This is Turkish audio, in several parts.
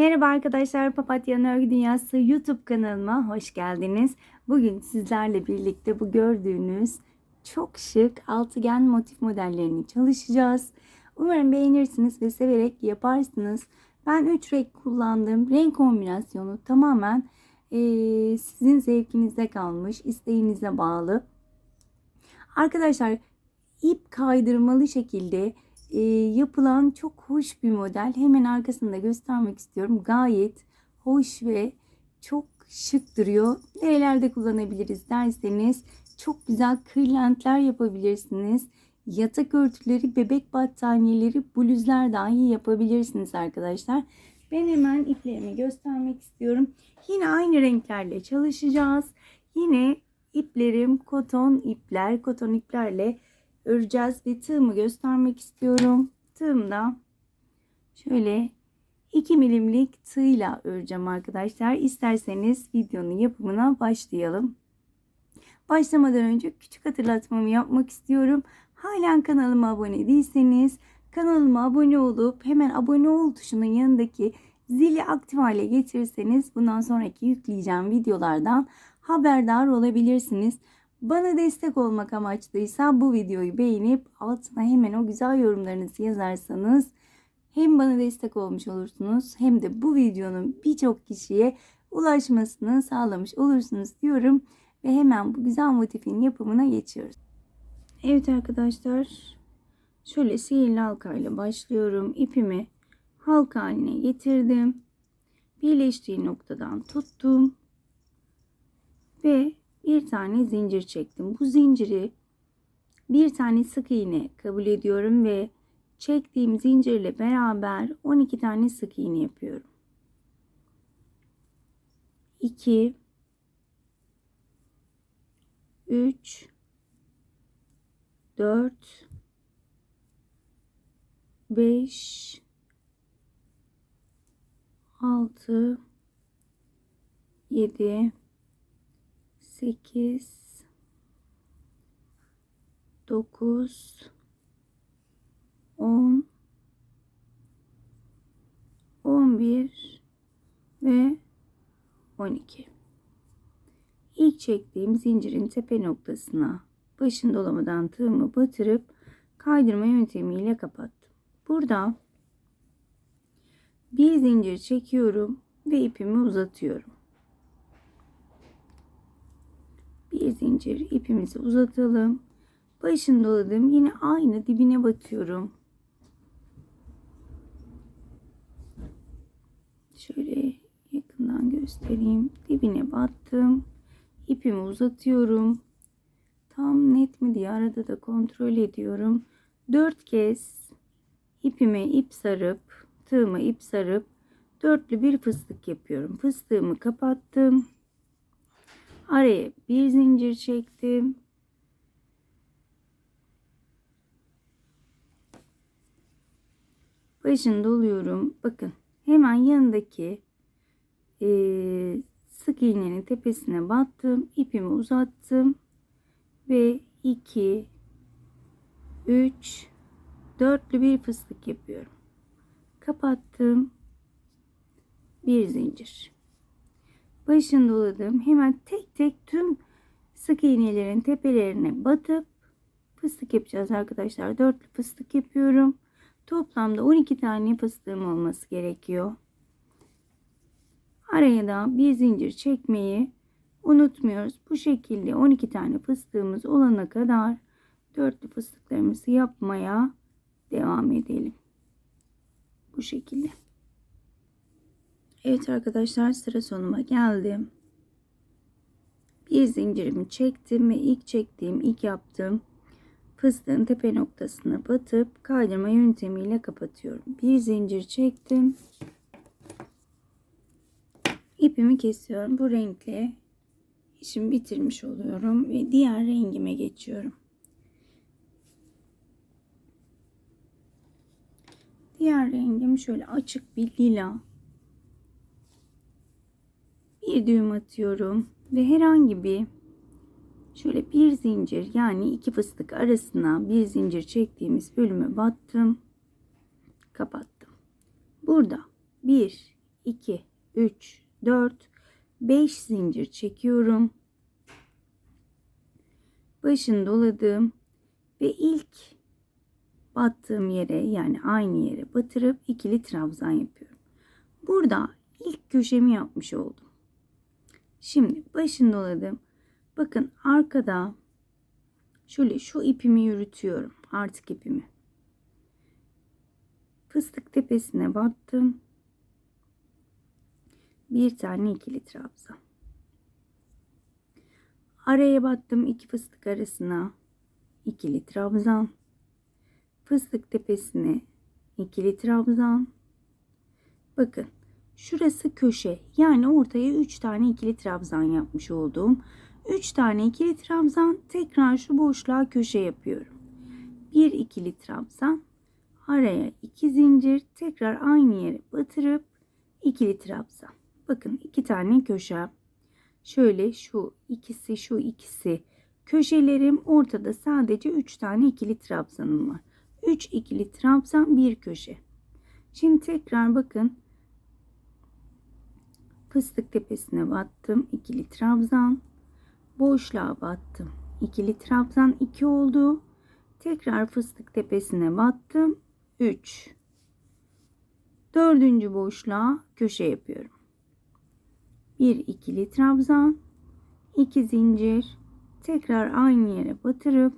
Merhaba arkadaşlar, Papatya'nın Örgü Dünyası YouTube kanalıma hoş geldiniz. Bugün sizlerle birlikte bu gördüğünüz çok şık altıgen motif modellerini çalışacağız. Umarım beğenirsiniz ve severek yaparsınız. Ben 3 renk kullandım. Renk kombinasyonu tamamen eee, sizin zevkinize kalmış, isteğinize bağlı. Arkadaşlar ip kaydırmalı şekilde e, yapılan çok hoş bir model. Hemen arkasında göstermek istiyorum. Gayet hoş ve çok şık duruyor. Nerelerde kullanabiliriz derseniz çok güzel kırlentler yapabilirsiniz. Yatak örtüleri, bebek battaniyeleri, bluzlar dahi yapabilirsiniz arkadaşlar. Ben hemen iplerimi göstermek istiyorum. Yine aynı renklerle çalışacağız. Yine iplerim koton ipler, koton iplerle öreceğiz ve tığımı göstermek istiyorum. Tığımda şöyle 2 milimlik tığla öreceğim arkadaşlar. İsterseniz videonun yapımına başlayalım. Başlamadan önce küçük hatırlatmamı yapmak istiyorum. Halen kanalıma abone değilseniz kanalıma abone olup hemen abone ol tuşunun yanındaki zili aktif hale getirirseniz bundan sonraki yükleyeceğim videolardan haberdar olabilirsiniz. Bana destek olmak amaçlıysa bu videoyu beğenip altına hemen o güzel yorumlarınızı yazarsanız hem bana destek olmuş olursunuz hem de bu videonun birçok kişiye ulaşmasını sağlamış olursunuz diyorum ve hemen bu güzel motifin yapımına geçiyoruz. Evet arkadaşlar şöyle sihirli halka ile başlıyorum. İpimi halka haline getirdim. Birleştiği noktadan tuttum ve bir tane zincir çektim. Bu zinciri bir tane sık iğne kabul ediyorum ve çektiğim zincirle beraber 12 tane sık iğne yapıyorum. 2 3 4 5 6 7 8 9 10 11 ve 12 İlk çektiğim zincirin tepe noktasına başın dolamadan tığımı batırıp kaydırma yöntemiyle kapattım. Burada bir zincir çekiyorum ve ipimi uzatıyorum. Bir zincir ipimizi uzatalım. Başını doladım. Yine aynı dibine batıyorum. Şöyle yakından göstereyim. Dibine battım. İpimi uzatıyorum. Tam net mi diye arada da kontrol ediyorum. Dört kez ipime ip sarıp tığıma ip sarıp dörtlü bir fıstık yapıyorum. Fıstığımı kapattım. Araya bir zincir çektim. Başını doluyorum. Bakın hemen yanındaki e, sık iğnenin tepesine battım. ipimi uzattım. Ve 2 3 dörtlü bir fıstık yapıyorum. Kapattım. Bir zincir başını doladım. Hemen tek tek tüm sık iğnelerin tepelerine batıp fıstık yapacağız arkadaşlar. Dörtlü fıstık yapıyorum. Toplamda 12 tane fıstığım olması gerekiyor. Araya da bir zincir çekmeyi unutmuyoruz. Bu şekilde 12 tane fıstığımız olana kadar dörtlü fıstıklarımızı yapmaya devam edelim. Bu şekilde. Evet arkadaşlar sıra sonuma geldim. Bir zincirimi çektim ve ilk çektiğim ilk yaptığım fıstığın tepe noktasına batıp kaydırma yöntemiyle kapatıyorum. Bir zincir çektim. İpimi kesiyorum. Bu renkle işimi bitirmiş oluyorum ve diğer rengime geçiyorum. Diğer rengim şöyle açık bir lila bir düğüm atıyorum ve herhangi bir şöyle bir zincir yani iki fıstık arasına bir zincir çektiğimiz bölüme battım kapattım burada 1 2, 3, 4, 5 zincir çekiyorum. Başını doladım ve ilk battığım yere yani aynı yere batırıp ikili trabzan yapıyorum. Burada ilk köşemi yapmış oldum. Şimdi başını doladım. Bakın arkada şöyle şu ipimi yürütüyorum. Artık ipimi. Fıstık tepesine battım. Bir tane ikili trabzan. Araya battım iki fıstık arasına ikili trabzan. Fıstık tepesine ikili trabzan. Bakın şurası köşe. Yani ortaya 3 tane ikili trabzan yapmış olduğum. 3 tane ikili trabzan tekrar şu boşluğa köşe yapıyorum. Bir ikili trabzan araya iki zincir tekrar aynı yere batırıp ikili trabzan. Bakın iki tane köşe. Şöyle şu ikisi şu ikisi köşelerim ortada sadece 3 tane ikili trabzanım var. 3 ikili trabzan bir köşe. Şimdi tekrar bakın fıstık tepesine battım ikili trabzan boşluğa battım ikili trabzan 2 oldu. Tekrar fıstık tepesine battım 3 dördüncü boşluğa köşe yapıyorum. Bir ikili trabzan 2 zincir. Tekrar aynı yere batırıp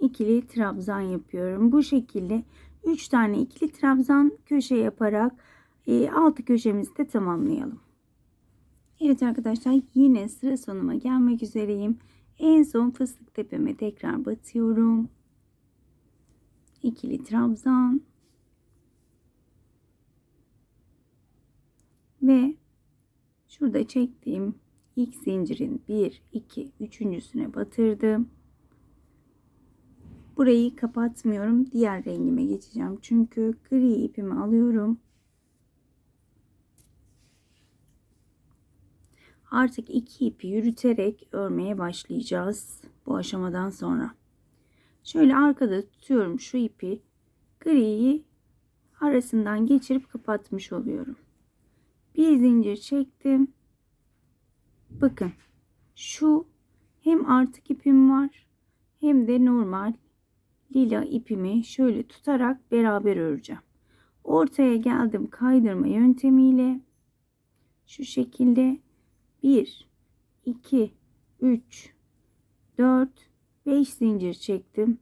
ikili trabzan yapıyorum. Bu şekilde 3 tane ikili trabzan köşe yaparak e, altı köşemizi de tamamlayalım Evet arkadaşlar yine sıra sonuma gelmek üzereyim. En son fıstık tepeme tekrar batıyorum. İkili trabzan. Ve şurada çektiğim ilk zincirin 1, 2, üçüncüsüne batırdım. Burayı kapatmıyorum. Diğer rengime geçeceğim. Çünkü gri ipimi alıyorum. Artık iki ipi yürüterek örmeye başlayacağız bu aşamadan sonra. Şöyle arkada tutuyorum şu ipi. Griyi arasından geçirip kapatmış oluyorum. Bir zincir çektim. Bakın şu hem artık ipim var hem de normal lila ipimi şöyle tutarak beraber öreceğim. Ortaya geldim kaydırma yöntemiyle şu şekilde 1 2 3 4 5 zincir çektim.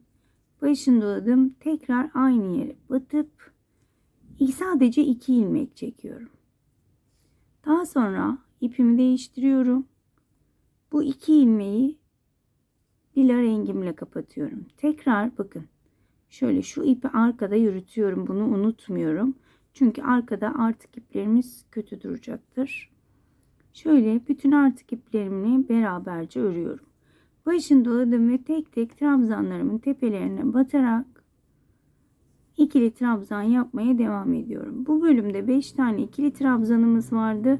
Başını doladım. Tekrar aynı yere batıp sadece 2 ilmek çekiyorum. Daha sonra ipimi değiştiriyorum. Bu 2 ilmeği lila rengimle kapatıyorum. Tekrar bakın. Şöyle şu ipi arkada yürütüyorum. Bunu unutmuyorum. Çünkü arkada artık iplerimiz kötü duracaktır. Şöyle bütün artık iplerimi beraberce örüyorum. Başını doladım ve tek tek trabzanlarımın tepelerine batarak ikili trabzan yapmaya devam ediyorum. Bu bölümde 5 tane ikili trabzanımız vardı.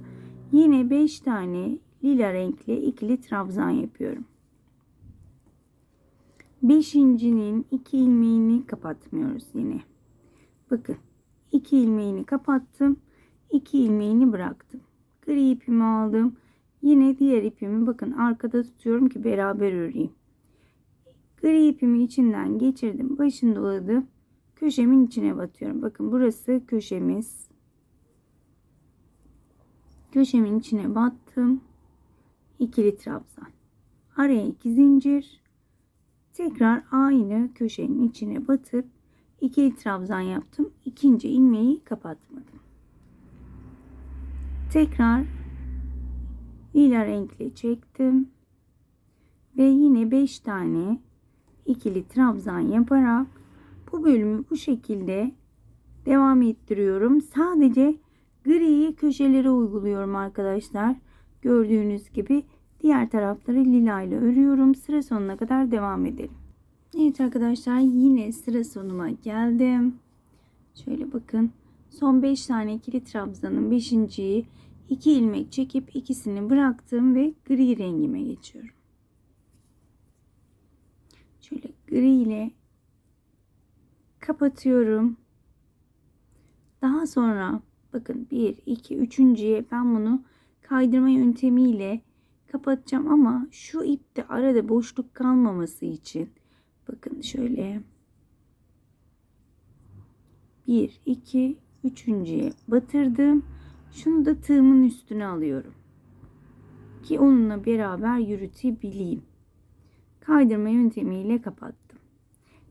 Yine 5 tane lila renkli ikili trabzan yapıyorum. Beşincinin iki ilmeğini kapatmıyoruz yine. Bakın iki ilmeğini kapattım. iki ilmeğini bıraktım. Gri ipimi aldım. Yine diğer ipimi bakın arkada tutuyorum ki beraber öreyim. Gri ipimi içinden geçirdim. Başını doladım. Köşemin içine batıyorum. Bakın burası köşemiz. Köşemin içine battım. İkili trabzan. Araya iki zincir. Tekrar aynı köşenin içine batıp ikili trabzan yaptım. İkinci ilmeği kapatmadım. Tekrar lila renkli çektim. Ve yine 5 tane ikili trabzan yaparak bu bölümü bu şekilde devam ettiriyorum. Sadece griyi köşelere uyguluyorum arkadaşlar. Gördüğünüz gibi diğer tarafları lila ile örüyorum. Sıra sonuna kadar devam edelim. Evet arkadaşlar yine sıra sonuma geldim. Şöyle bakın. Son 5 tane ikili trabzanın 5.yi 2 ilmek çekip ikisini bıraktım ve gri rengime geçiyorum. Şöyle gri ile kapatıyorum. Daha sonra Bakın 1, 2, üçüncüye ben bunu kaydırma yöntemiyle kapatacağım ama şu ipte arada boşluk kalmaması için bakın şöyle 1, 2, üçüncüye batırdım. Şunu da tığımın üstüne alıyorum. Ki onunla beraber yürütebileyim. Kaydırma yöntemiyle kapattım.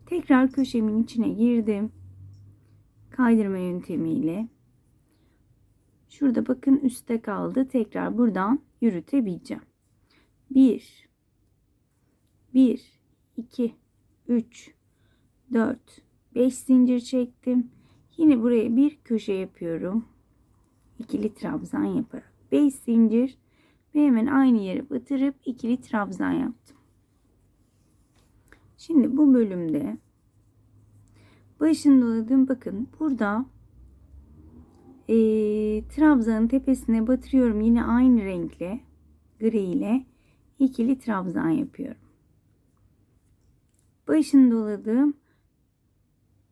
Tekrar köşemin içine girdim. Kaydırma yöntemiyle. Şurada bakın üstte kaldı. Tekrar buradan yürütebileceğim. 1 1 2 3 4 5 zincir çektim. Yine buraya bir köşe yapıyorum. İkili trabzan yaparak 5 zincir ve hemen aynı yere batırıp ikili trabzan yaptım. Şimdi bu bölümde başını doladım. Bakın burada e, trabzanın tepesine batırıyorum. Yine aynı renkle gri ile ikili trabzan yapıyorum. Başını doladım.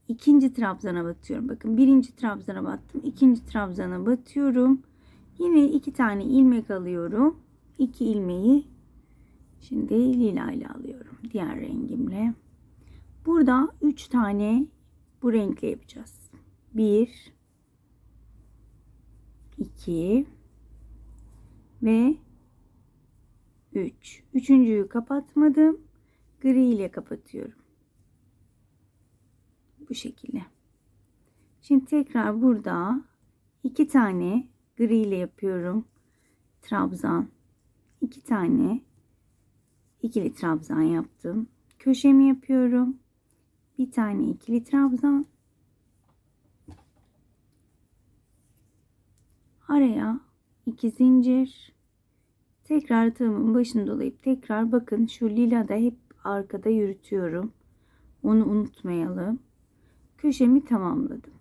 İkinci trabzana batıyorum. Bakın birinci trabzana battım. ikinci trabzana batıyorum. Yine iki tane ilmek alıyorum. İki ilmeği şimdi lila ile alıyorum. Diğer rengimle. Burada üç tane bu renkle yapacağız. Bir, iki ve üç. Üçüncüyü kapatmadım. Gri ile kapatıyorum. Bu şekilde. Şimdi tekrar burada iki tane gri ile yapıyorum. Trabzan. iki tane ikili trabzan yaptım. Köşemi yapıyorum. Bir tane ikili trabzan. Araya iki zincir. Tekrar tığımın başını dolayıp tekrar bakın şu lila da hep arkada yürütüyorum. Onu unutmayalım. Köşemi tamamladım.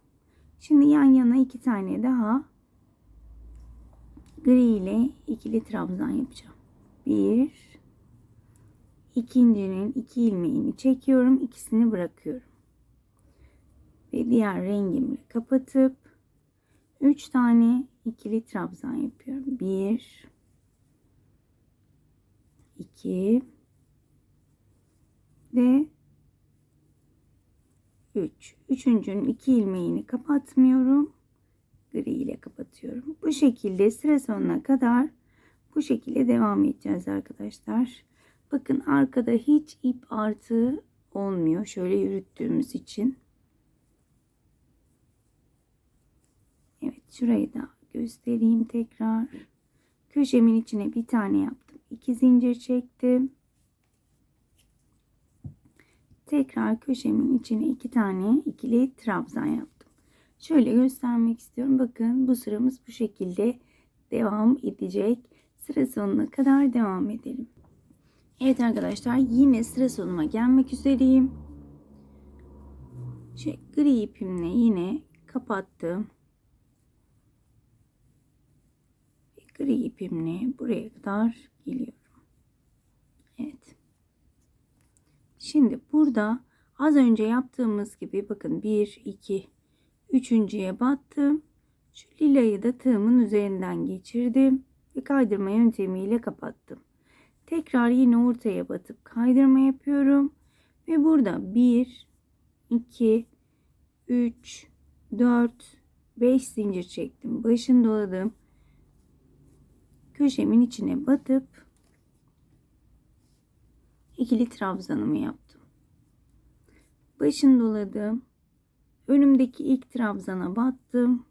Şimdi yan yana iki tane daha gri ile ikili trabzan yapacağım. Bir, ikincinin iki ilmeğini çekiyorum, ikisini bırakıyorum. Ve diğer rengimle kapatıp üç tane ikili trabzan yapıyorum. Bir, iki ve 3. Üçüncünün iki ilmeğini kapatmıyorum. Gri ile kapatıyorum. Bu şekilde sıra sonuna kadar bu şekilde devam edeceğiz arkadaşlar. Bakın arkada hiç ip artığı olmuyor. Şöyle yürüttüğümüz için. Evet şurayı da göstereyim tekrar. Köşemin içine bir tane yaptım. İki zincir çektim. Tekrar köşemin içine iki tane ikili trabzan yaptım. Şöyle göstermek istiyorum. Bakın bu sıramız bu şekilde devam edecek. Sıra sonuna kadar devam edelim. Evet arkadaşlar yine sıra sonuna gelmek üzereyim. Şey, gri ipimle yine kapattım. Gri ipimle buraya kadar geliyorum. Evet. Şimdi burada az önce yaptığımız gibi bakın 1, 2, üçüncüye battım. Şu lilayı da tığımın üzerinden geçirdim ve kaydırma yöntemiyle kapattım. Tekrar yine ortaya batıp kaydırma yapıyorum. Ve burada 1, 2, 3, 4, 5 zincir çektim. Başını doladım. Köşemin içine batıp ikili trabzanımı yaptım. Başını doladım. Önümdeki ilk trabzana battım.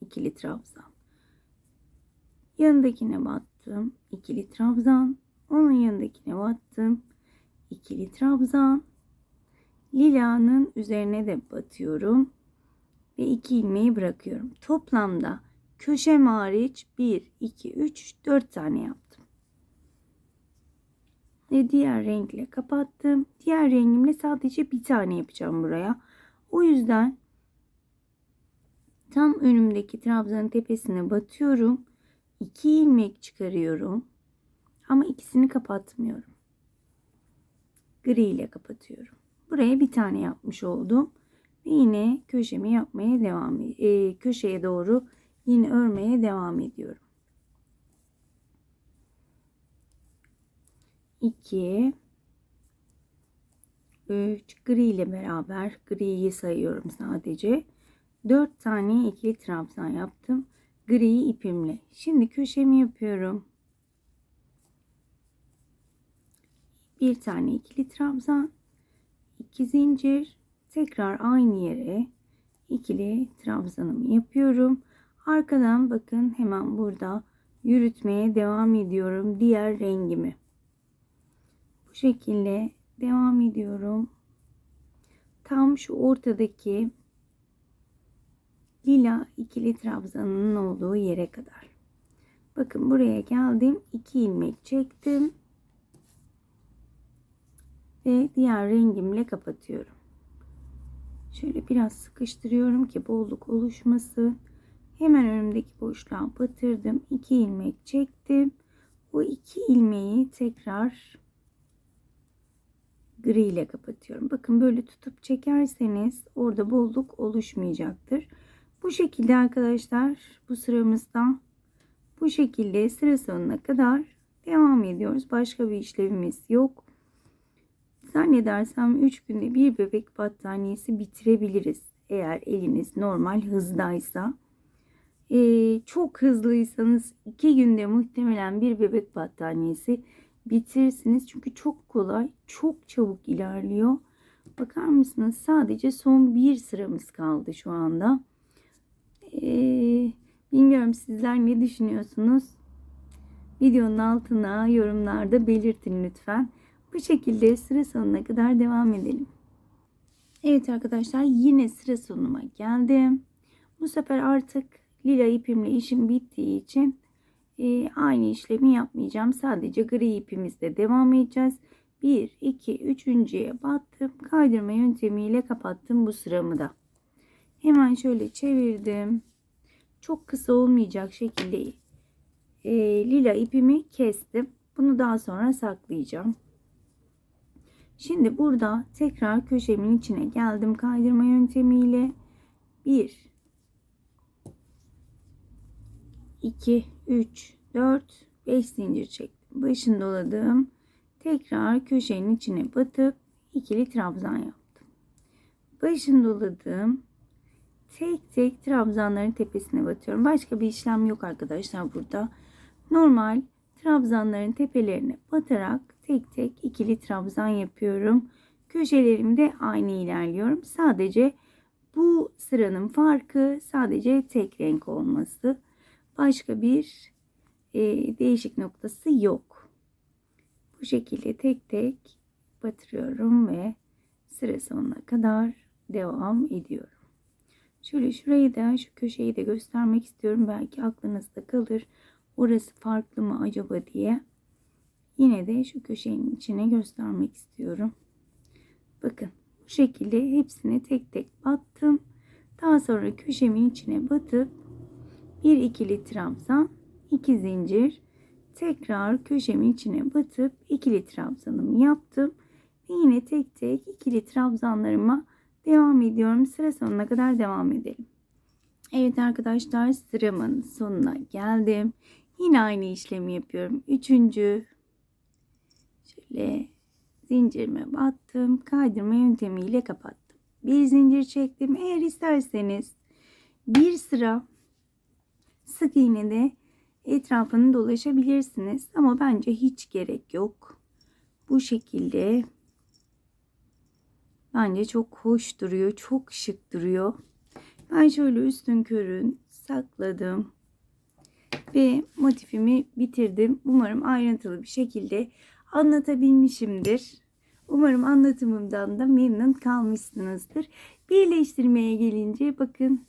ikili trabzan. Yanındakine battım. ikili trabzan. Onun yanındakine battım. ikili trabzan. Lilanın üzerine de batıyorum. Ve iki ilmeği bırakıyorum. Toplamda köşem hariç 1, 2, 3, 4 tane yaptım ve diğer renkle kapattım. Diğer rengimle sadece bir tane yapacağım buraya. O yüzden tam önümdeki trabzanın tepesine batıyorum. 2 ilmek çıkarıyorum. Ama ikisini kapatmıyorum. Gri ile kapatıyorum. Buraya bir tane yapmış oldum. Ve yine köşemi yapmaya devam e, köşeye doğru yine örmeye devam ediyorum. 2 3 gri ile beraber griyi sayıyorum sadece. 4 tane ikili trabzan yaptım. Gri ipimle. Şimdi köşemi yapıyorum. Bir tane ikili trabzan, iki zincir, tekrar aynı yere ikili trabzanımı yapıyorum. Arkadan bakın hemen burada yürütmeye devam ediyorum diğer rengimi. Bu şekilde devam ediyorum. Tam şu ortadaki lila ikili trabzanın olduğu yere kadar. Bakın buraya geldim. 2 ilmek çektim. Ve diğer rengimle kapatıyorum. Şöyle biraz sıkıştırıyorum ki bolluk oluşmasın. Hemen önümdeki boşluğa batırdım. 2 ilmek çektim. Bu iki ilmeği tekrar gri ile kapatıyorum. Bakın böyle tutup çekerseniz orada bolluk oluşmayacaktır. Bu şekilde arkadaşlar bu sıramızda bu şekilde sıra sonuna kadar devam ediyoruz. Başka bir işlevimiz yok. Zannedersem 3 günde bir bebek battaniyesi bitirebiliriz. Eğer eliniz normal hızdaysa. Ee, çok hızlıysanız 2 günde muhtemelen bir bebek battaniyesi bitirirsiniz. Çünkü çok kolay, çok çabuk ilerliyor. Bakar mısınız? Sadece son bir sıramız kaldı şu anda. Ee, bilmiyorum sizler ne düşünüyorsunuz? Videonun altına yorumlarda belirtin lütfen. Bu şekilde sıra sonuna kadar devam edelim. Evet arkadaşlar yine sıra sonuma geldim. Bu sefer artık lila ipimle işim bittiği için e, aynı işlemi yapmayacağım. Sadece gri ipimizde devam edeceğiz. 1, 2, 3.ye battım. Kaydırma yöntemiyle kapattım bu sıramı da. Hemen şöyle çevirdim. Çok kısa olmayacak şekilde e, lila ipimi kestim. Bunu daha sonra saklayacağım. Şimdi burada tekrar köşemin içine geldim kaydırma yöntemiyle. 1 2 3 4 5 zincir çektim. Başını doladım. Tekrar köşenin içine batıp ikili trabzan yaptım. Başını doladım. Tek tek trabzanların tepesine batıyorum. Başka bir işlem yok arkadaşlar burada. Normal trabzanların tepelerine batarak tek tek ikili trabzan yapıyorum. Köşelerimde aynı ilerliyorum. Sadece bu sıranın farkı sadece tek renk olması. Başka bir e, değişik noktası yok. Bu şekilde tek tek batırıyorum ve sıra sonuna kadar devam ediyorum. Şöyle şurayı da şu köşeyi de göstermek istiyorum. Belki aklınızda kalır. Orası farklı mı acaba diye. Yine de şu köşenin içine göstermek istiyorum. Bakın bu şekilde hepsini tek tek battım. Daha sonra köşemin içine batıp bir ikili trabzan, iki zincir, tekrar köşemin içine batıp ikili trabzanımı yaptım. Ve yine tek tek ikili trabzanlarıma devam ediyorum. Sıra sonuna kadar devam edelim. Evet arkadaşlar sıramın sonuna geldim. Yine aynı işlemi yapıyorum. Üçüncü şöyle zincirime battım. Kaydırma yöntemiyle kapattım. Bir zincir çektim. Eğer isterseniz bir sıra sık iğne de etrafını dolaşabilirsiniz. Ama bence hiç gerek yok. Bu şekilde bence çok hoş duruyor. Çok şık duruyor. Ben şöyle üstün körün sakladım. Ve motifimi bitirdim. Umarım ayrıntılı bir şekilde anlatabilmişimdir. Umarım anlatımımdan da memnun kalmışsınızdır. Birleştirmeye gelince bakın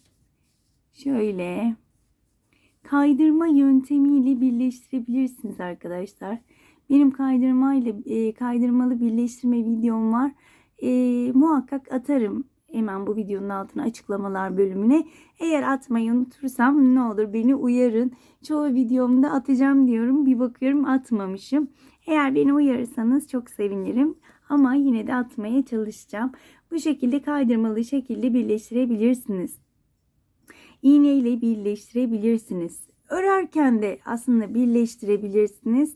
şöyle kaydırma yöntemiyle birleştirebilirsiniz arkadaşlar. Benim kaydırmayla e, kaydırmalı birleştirme videom var. E, muhakkak atarım hemen bu videonun altına açıklamalar bölümüne. Eğer atmayı unutursam ne olur beni uyarın. Çoğu videomda atacağım diyorum. Bir bakıyorum atmamışım. Eğer beni uyarırsanız çok sevinirim. Ama yine de atmaya çalışacağım. Bu şekilde kaydırmalı şekilde birleştirebilirsiniz. İğne ile birleştirebilirsiniz. Örerken de aslında birleştirebilirsiniz.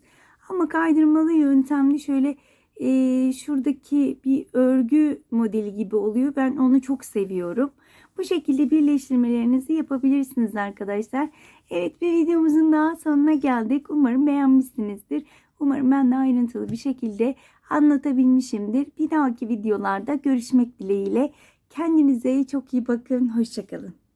Ama kaydırmalı yöntemli şöyle e, şuradaki bir örgü modeli gibi oluyor. Ben onu çok seviyorum. Bu şekilde birleştirmelerinizi yapabilirsiniz arkadaşlar. Evet bir videomuzun daha sonuna geldik. Umarım beğenmişsinizdir. Umarım ben de ayrıntılı bir şekilde anlatabilmişimdir. Bir dahaki videolarda görüşmek dileğiyle. Kendinize çok iyi bakın. Hoşçakalın.